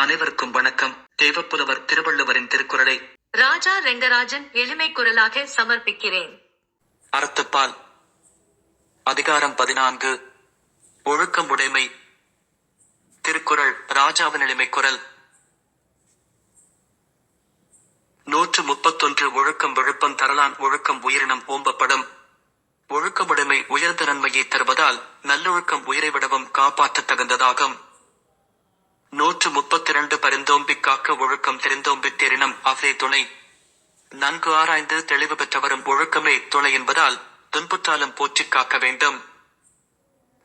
அனைவருக்கும் வணக்கம். தேவப்புலவர் திருவள்ளுவரின் திருக்குறளை ராஜா ரெங்கராஜன் எளிமை குரலாக சமர்ப்பிக்கிறேன். அறத்துப்பால் அதிகாரம் பதினான்கு ஒழுக்கம் உடைமை திருக்குறள் ராஜாவின் எளிமை குரல். நூற்று முப்பத்தொன்று ஒழுக்கம் விழுப்பம் தரலான் ஒழுக்கம் உயிரினம் ஓம்பப்படும். ஒழுக்கமுடைமை உயர்ந்த நன்மையை தருவதால் நல்லொழுக்கம் உயிரை விடவும் காப்பாற்றத் தகுந்ததாகும் நூற்று பரிந்தோம்பிக் காக்க ஒழுக்கம் தெரிந்தோம்பித் தெரினம் அஃதே துணை. நன்கு ஆராய்ந்து தெளிவு பெற்றவரும் ஒழுக்கமே துணை என்பதால் துன்புற்றாலும் போற்றிக் காக்க வேண்டும்.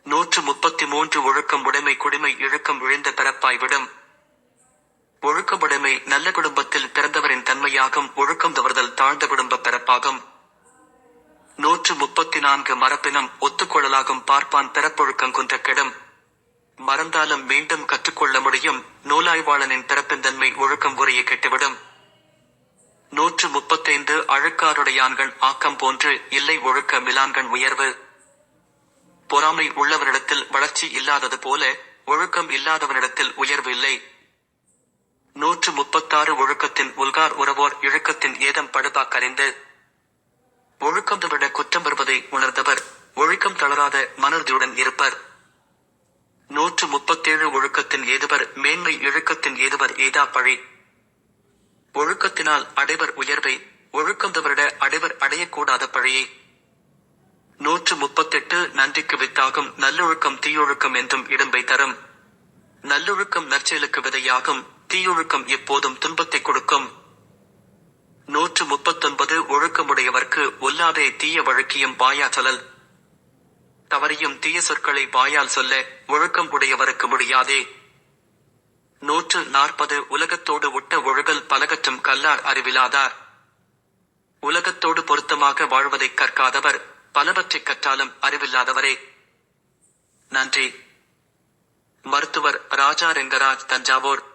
நூற்று முப்பத்தி மூன்று ஒழுக்கம் உடைமை குடிமை இழுக்கம் விழுந்த பிறப்பாய்விடும் ஒழுக்கமுடைமை நல்ல குடும்பத்தில் பிறந்தவரின் தன்மையாகும் ஒழுக்கம் தவறுதல் தாழ்ந்த குடும்ப பிறப்பாகும். நூற்று முப்பத்தி நான்கு மரப்பினம் ஒத்துக்கொள்ளலாகும் பார்ப்பான் பிறப்பொழுக்கம் குன்ற கெடும் மறந்தாலும் மீண்டும் கற்றுக்கொள்ள முடியும். நூலாய்வாளனின் பிறப்பின் தன்மை ஒழுக்கம் உரையை கெட்டுவிடும். நூற்று முப்பத்தைந்து அழுக்காருடையான்கள் ஆக்கம் போன்று இல்லை ஒழுக்க மிலான்கள் உயர்வு. பொறாமை உள்ளவனிடத்தில் வளர்ச்சி இல்லாதது போல ஒழுக்கம் இல்லாதவனிடத்தில் உயர்வு இல்லை. நூற்று முப்பத்தாறு ஒழுக்கத்தின் உல்கார் உறவோர் இழுக்கத்தின் ஏதம் படுபாக்கறிந்து ஒழுக்கம் தவிர குற்றம் வருவதை உணர்ந்தவர். ஒழுக்கம் தளராத மனர்தியுடன் இருப்பர். நூற்று முப்பத்தேழு ஒழுக்கத்தின் ஏதுவர் மேன்மை இழுக்கத்தின் ஏதுவர் ஏதா பழி? ஒழுக்கத்தினால் அடைவர் உயர்வை ஒழுக்கம் தவிர அடைவர் அடையக்கூடாத பழியை. நூற்று முப்பத்தெட்டு நன்றிக்கு வித்தாகும் நல்லொழுக்கம் தீயொழுக்கம் என்றும் இடம்பை தரும். நல்லொழுக்கம் நற்செயலுக்கு விதையாகும் தீயொழுக்கம் எப்போதும் துன்பத்தை கொடுக்கும். நூற்று முப்பத்தொன்பது ஒழுக்கமுடையவர்க்கு ஒல்லாதே தீய வழக்கியும் பாயாச்சலல் தவறியும் தீய சொற்களை வாயால் சொல்ல ஒழுக்கம் உடையவருக்கு முடியாதே. நூற்று நாற்பது உலகத்தோடு ஒட்ட ஒழுகல் பலகற்றும் கல்லார் அறிவிலாதார். உலகத்தோடு பொருத்தமாக வாழ்வதைக் கற்காதவர் பலவற்றைக் கற்றாலும் அறிவில்லாதவரே. நன்றி. மருத்துவர் ராஜா ரெங்கராஜ் தஞ்சாவூர்.